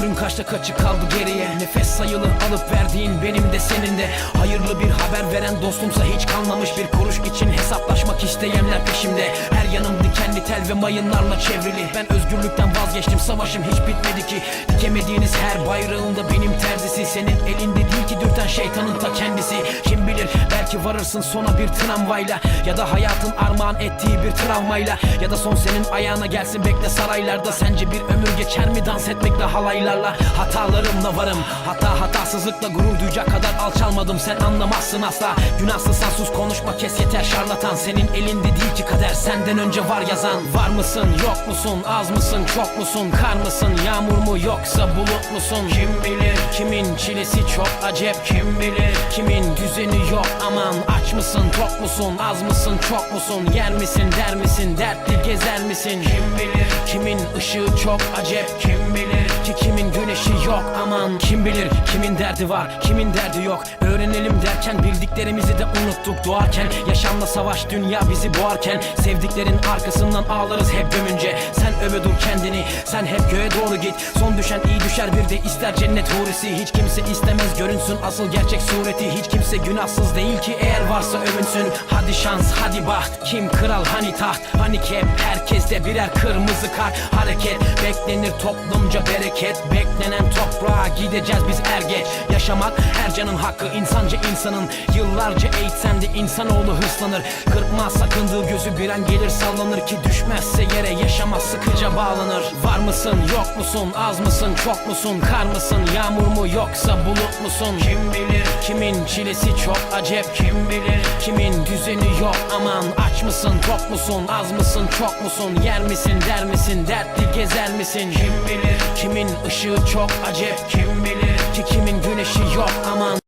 Ömrün kaçta kaçı kaldı geriye? Nefes sayılı alıp verdiğin benim de senin de. Hayırlı bir haber veren dostumsa hiç kalmamış Bir kuruş için hesaplaşmak isteyenler peşimde. Her yanım dikenli tel ve mayınlarla çevrili. Ben özgürlükten vazgeçtim savaşım hiç bitmedi ki. Dikemediğiniz her bayrağında benim terzisi. Senin elinde şeytanın ta kendisi. Kim bilir belki varırsın sona bir tramvayla. Ya da hayatın armağan ettiği bir travmayla Ya da son senin ayağına gelsin bekle saraylarda. Sence bir ömür geçer mi dans etmekle halaylarla? Hatalarımla varım. Hata hatasızlıkla gurur duyacak kadar alçalmadım. Sen anlamazsın asla. Günahsızsan sus konuşma kes yeter şarlatan. Senin elinde değil ki kader senden önce var yazan. Var mısın yok musun az mısın çok musun Kar mısın yağmur mu yoksa bulut musun? Kim bilir kimin çilesi çok acep Kim bilir kimin düzeni yok. Aman Aç mısın tok musun az mısın çok musun? Yer misin der misin dertli gezer misin? Kim bilir kimin ışığı çok acep? Kim bilir ki kimin güneşi yok? Aman Kim bilir kimin derdi var kimin derdi yok? Öğrenelim derken bildiklerimizi de unuttuk doğarken. Yaşamla savaş dünya bizi boğarken. Sevdiklerin arkasından ağlarız hep gömünce Sen öve dur kendini sen hep göğe doğru git. Son düşen iyi düşer bir de ister cennet hurisi. Hiç kimse istemez görünsün asıl gerçek sureti Hiç kimse günahsız değil ki. Eğer varsa övünsün. Hadi şans hadi baht. Kim kral hani taht? Hani hep herkeste birer kırmızı kart. Hareket beklenir toplumca bereket. Beklenen toprağa gideceğiz biz er geç Yaşamak her canın hakkı. İnsanca insanın. Yıllarca eğitsen de insanoğlu hırslanır. Kırpmaz sakındığı gözü bir an gelir sallanır Ki düşmezse yere yaşamaz sıkıca bağlanır. Var mısın yok musun az mısın çok musun Kar mısın yağmur mu yoksa bulut musun Bilir kimin çilesi çok acep. Kim bilir kimin düzeni yok. Aman Aç mısın tok musun az mısın çok musun? Yer misin der misin dertli gezer misin? Kim bilir kimin ışığı çok acep? Kim bilir ki kimin güneşi yok? Aman